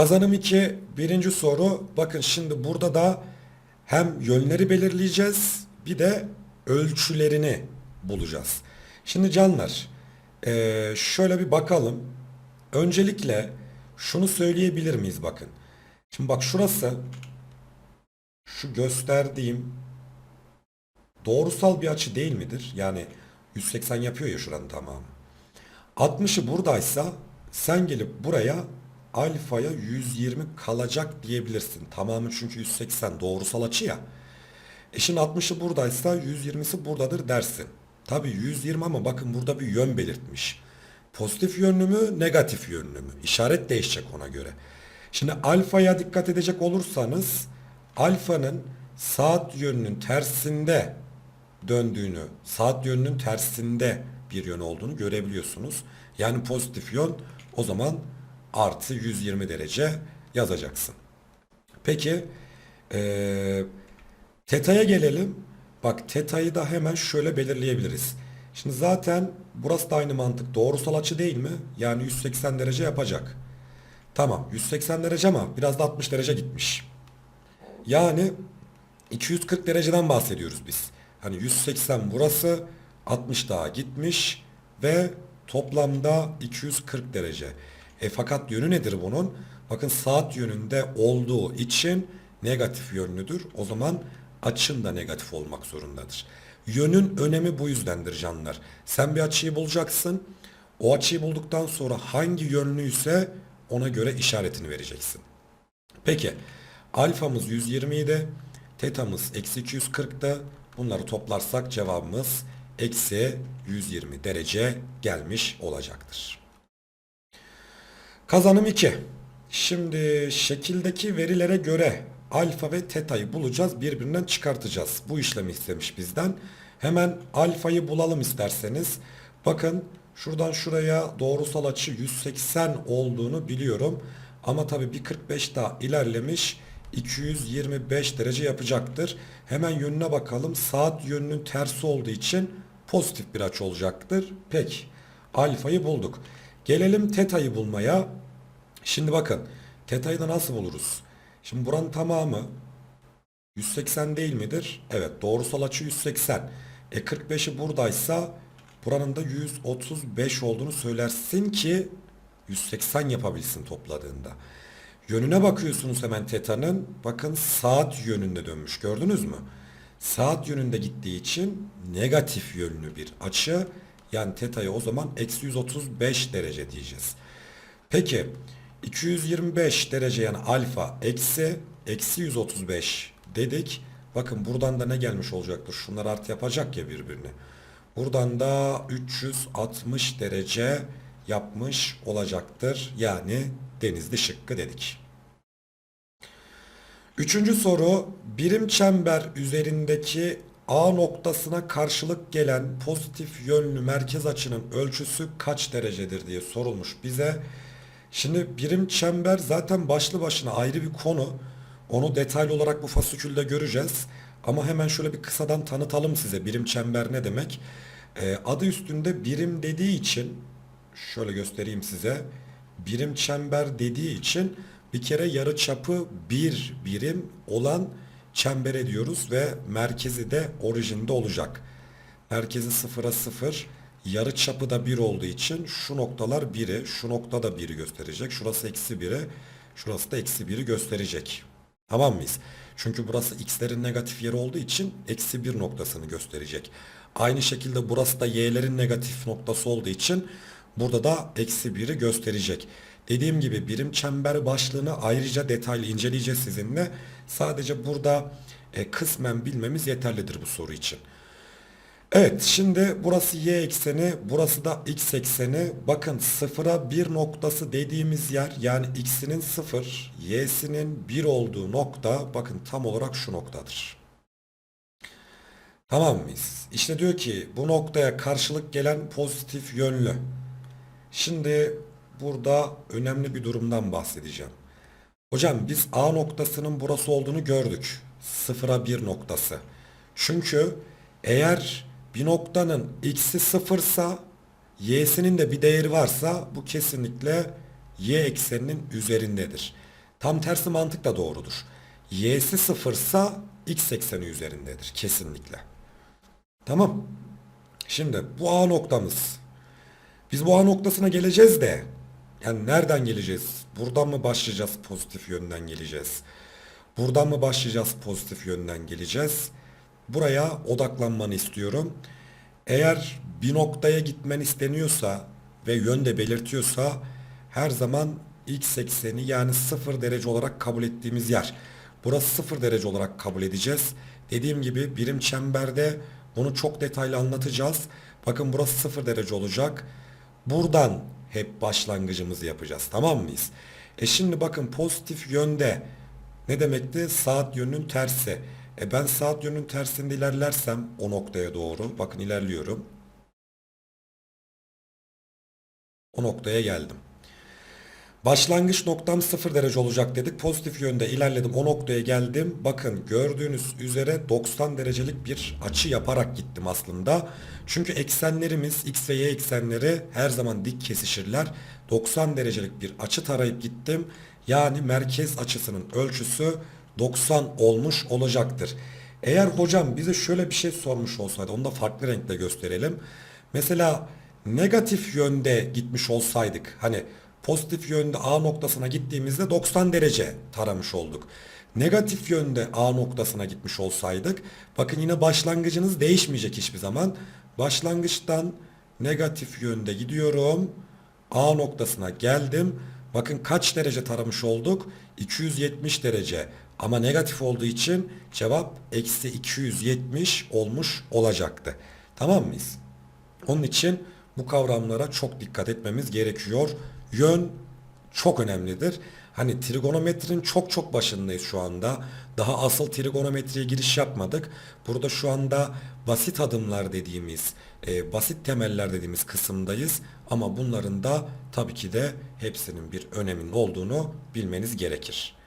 Kazanım 2 birinci soru. Bakın şimdi burada da hem yönleri belirleyeceğiz bir de ölçülerini bulacağız. Şimdi canlar eee, şöyle bir bakalım. Öncelikle şunu söyleyebilir miyiz bakın. Şimdi bak şurası şu gösterdiğim doğrusal bir açı değil midir? Yani 180 yapıyor ya şuranın tamamı. 60'ı buradaysa sen gelip buraya alfaya 120 kalacak diyebilirsin. Tamamı çünkü 180 doğrusal açı ya. E şimdi 60'ı buradaysa 120'si buradadır dersin. Tabii 120 ama bakın burada bir yön belirtmiş. Pozitif yönlü mü, negatif yönlü mü? İşaret değişecek ona göre. Şimdi alfaya dikkat edecek olursanız alfanın saat yönünün tersinde döndüğünü, saat yönünün tersinde bir yön olduğunu görebiliyorsunuz. Yani pozitif yön o zaman artı 120 derece yazacaksın. Peki eee Teta'ya gelelim. Bak teta'yı da hemen şöyle belirleyebiliriz. Şimdi zaten burası da aynı mantık. Doğrusal açı değil mi? Yani 180 derece yapacak. Tamam 180 derece ama biraz da 60 derece gitmiş. Yani 240 dereceden bahsediyoruz biz. Hani 180 burası 60 daha gitmiş ve toplamda 240 derece. E fakat yönü nedir bunun? Bakın saat yönünde olduğu için negatif yönlüdür. O zaman açın da negatif olmak zorundadır. Yönün önemi bu yüzdendir canlar. Sen bir açıyı bulacaksın. O açıyı bulduktan sonra hangi yönlüyse ona göre işaretini vereceksin. Peki alfamız 120 idi. Tetamız eksi 240'tı. Bunları toplarsak cevabımız eksi 120 derece gelmiş olacaktır. Kazanım 2. Şimdi şekildeki verilere göre alfa ve teta'yı bulacağız. Birbirinden çıkartacağız. Bu işlemi istemiş bizden. Hemen alfayı bulalım isterseniz. Bakın şuradan şuraya doğrusal açı 180 olduğunu biliyorum. Ama tabii bir 45 daha ilerlemiş. 225 derece yapacaktır. Hemen yönüne bakalım. Saat yönünün tersi olduğu için pozitif bir açı olacaktır. Peki. Alfayı bulduk. Gelelim teta'yı bulmaya. Şimdi bakın. Teta'yı da nasıl buluruz? Şimdi buranın tamamı 180 değil midir? Evet doğrusal açı 180. E 45'i buradaysa buranın da 135 olduğunu söylersin ki 180 yapabilsin topladığında. Yönüne bakıyorsunuz hemen teta'nın. Bakın saat yönünde dönmüş. Gördünüz mü? Saat yönünde gittiği için negatif yönlü bir açı. Yani teta'ya o zaman eksi 135 derece diyeceğiz. Peki 225 derece yani alfa eksi eksi 135 dedik. Bakın buradan da ne gelmiş olacaktır? Şunlar artı yapacak ya birbirini. Buradan da 360 derece yapmış olacaktır. Yani denizli şıkkı dedik. Üçüncü soru birim çember üzerindeki A noktasına karşılık gelen pozitif yönlü merkez açının ölçüsü kaç derecedir diye sorulmuş bize. Şimdi birim çember zaten başlı başına ayrı bir konu. Onu detaylı olarak bu fasikülde göreceğiz. Ama hemen şöyle bir kısadan tanıtalım size birim çember ne demek. Ee, adı üstünde birim dediği için şöyle göstereyim size. Birim çember dediği için bir kere yarı çapı bir birim olan çembere diyoruz ve merkezi de orijinde olacak. Merkezi sıfıra sıfır, yarı çapı da bir olduğu için şu noktalar 1'i, şu nokta da 1'i gösterecek. Şurası eksi 1'i, şurası da eksi 1'i gösterecek. Tamam mıyız? Çünkü burası x'lerin negatif yeri olduğu için eksi 1 noktasını gösterecek. Aynı şekilde burası da y'lerin negatif noktası olduğu için burada da eksi 1'i gösterecek. Dediğim gibi birim çember başlığını ayrıca detaylı inceleyeceğiz sizinle. Sadece burada e, kısmen bilmemiz yeterlidir bu soru için. Evet şimdi burası y ekseni burası da x ekseni. Bakın sıfıra bir noktası dediğimiz yer yani x'inin sıfır y'sinin bir olduğu nokta bakın tam olarak şu noktadır. Tamam mıyız? İşte diyor ki bu noktaya karşılık gelen pozitif yönlü. Şimdi burada önemli bir durumdan bahsedeceğim. Hocam biz A noktasının burası olduğunu gördük. Sıfıra bir noktası. Çünkü eğer bir noktanın x'i sıfırsa y'sinin de bir değeri varsa bu kesinlikle y ekseninin üzerindedir. Tam tersi mantık da doğrudur. Y'si sıfırsa x ekseni üzerindedir kesinlikle. Tamam. Şimdi bu A noktamız. Biz bu A noktasına geleceğiz de yani nereden geleceğiz? Buradan mı başlayacağız pozitif yönden geleceğiz? Buradan mı başlayacağız pozitif yönden geleceğiz? Buraya odaklanmanı istiyorum. Eğer bir noktaya gitmen isteniyorsa ve yönde belirtiyorsa her zaman x ekseni yani 0 derece olarak kabul ettiğimiz yer. Burası 0 derece olarak kabul edeceğiz. Dediğim gibi birim çemberde bunu çok detaylı anlatacağız. Bakın burası 0 derece olacak. Buradan hep başlangıcımızı yapacağız. Tamam mıyız? E şimdi bakın pozitif yönde ne demekti? Saat yönünün tersi. E ben saat yönünün tersinde ilerlersem o noktaya doğru bakın ilerliyorum. O noktaya geldim. Başlangıç noktam 0 derece olacak dedik. Pozitif yönde ilerledim. O noktaya geldim. Bakın gördüğünüz üzere 90 derecelik bir açı yaparak gittim aslında. Çünkü eksenlerimiz x ve y eksenleri her zaman dik kesişirler. 90 derecelik bir açı tarayıp gittim. Yani merkez açısının ölçüsü 90 olmuş olacaktır. Eğer hocam bize şöyle bir şey sormuş olsaydı onu da farklı renkle gösterelim. Mesela negatif yönde gitmiş olsaydık hani pozitif yönde A noktasına gittiğimizde 90 derece taramış olduk. Negatif yönde A noktasına gitmiş olsaydık bakın yine başlangıcınız değişmeyecek hiçbir zaman. Başlangıçtan negatif yönde gidiyorum. A noktasına geldim. Bakın kaç derece taramış olduk? 270 derece. Ama negatif olduğu için cevap eksi 270 olmuş olacaktı. Tamam mıyız? Onun için bu kavramlara çok dikkat etmemiz gerekiyor. Yön çok önemlidir. Hani trigonometrinin çok çok başındayız şu anda. Daha asıl trigonometriye giriş yapmadık. Burada şu anda basit adımlar dediğimiz, e, basit temeller dediğimiz kısımdayız. Ama bunların da tabii ki de hepsinin bir öneminin olduğunu bilmeniz gerekir.